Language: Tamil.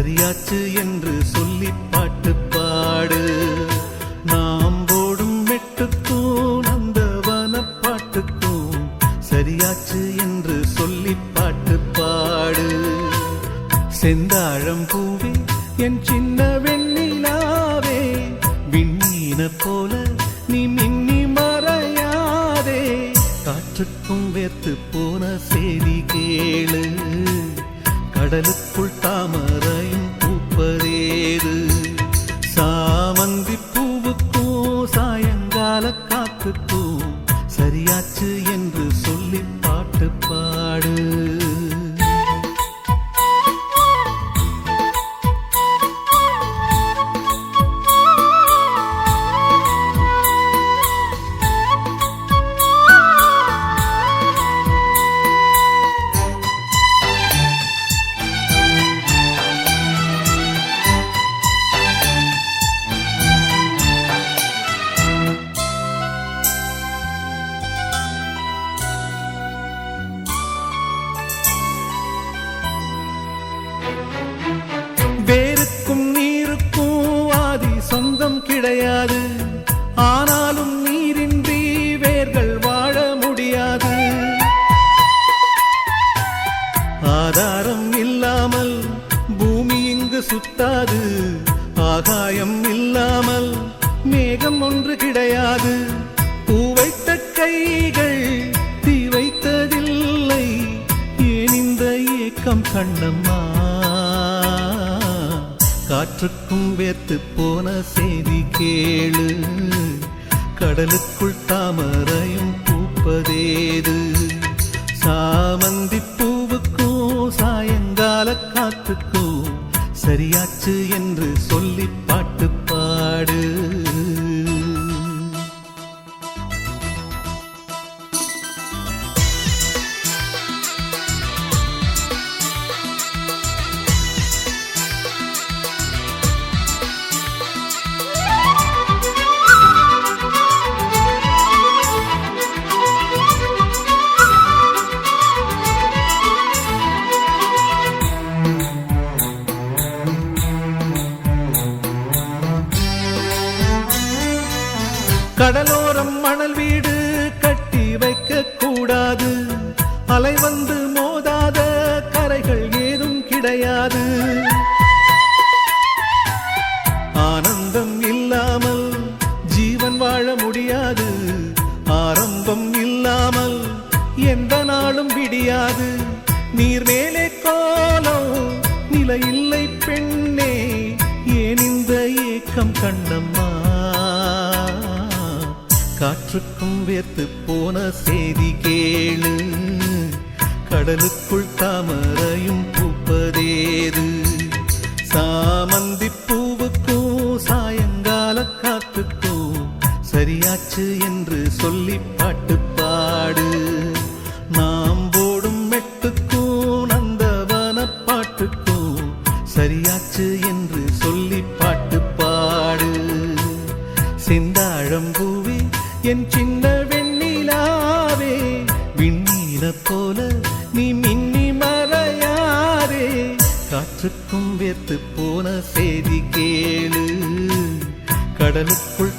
சரியாச்சு என்று சொல்லி பாட்டு பாடு. நாம் போடும் மெட்டுக்கும் அந்த வனப்பாட்டுக்கும் சரியாச்சு என்று சொல்லி பாட்டு பாடு. செந்தாழம் பூவே என் சின்ன வெண்ணிலாவே விண்ணீன போல நீ மின்னி மறையாதே. காற்றுக்கும் வேர்த்து போன செய்தி கேளு. கடலுக்குள் தாமரை பூப்பதேது மேகம் ஒன்று கிடையாது. பூ வைத்த கைகள் தீ வைத்ததில்லை. ஏன் இந்த ஏக்கம் கண்ணம்மா? காற்றுக்கும் வேர்த்து போன செய்தி கேளு. கடலுக்குள் தாமரையும் பூப்பதேது? சாமந்தி பூவுக்கும் சாயங்கால காத்துக்கும் சரியாச்சு என்று சொல்லி பாட்டு பாடு. கடலோரம் மணல் வீடு கட்டி வைக்க கூடாது. அலை வந்து மோதாத கரைகள் ஏதும் கிடையாது. ஆனந்தம் இல்லாமல் ஜீவன் வாழ முடியாது. ஆரம்பம் இல்லாமல் எந்த நாளும் விடியாது. நீர் மேலே காலம் நிலை இல்லை பெண்ணே ஏன் இந்த ஏக்கம் கண்ணம்மா? காற்றுக்கும் வேர்த்து போன செய்தி கேளு. கடலுக்குள் தாமரையும் பூப்பதேது. சாமந்தி பூவுக்கும் சாயங்கால காத்துக்கும் சரியாச்சு என்று சொல்லி பாட்டு பாடு நாம் போடும் மெட்டுக்கும் நந்தவன பாட்டுக்கும் சரியாச்சு என்று சொல்லி பாட்டு பாடு செந்தாழம்பூவே என் சின்ன வெண்ணிலாவே விண்ணில போல நீ மின்னி மறையாரே காற்றுக்கும் வேர்த்து போன செய்தி கேளு. கடலுக்குள்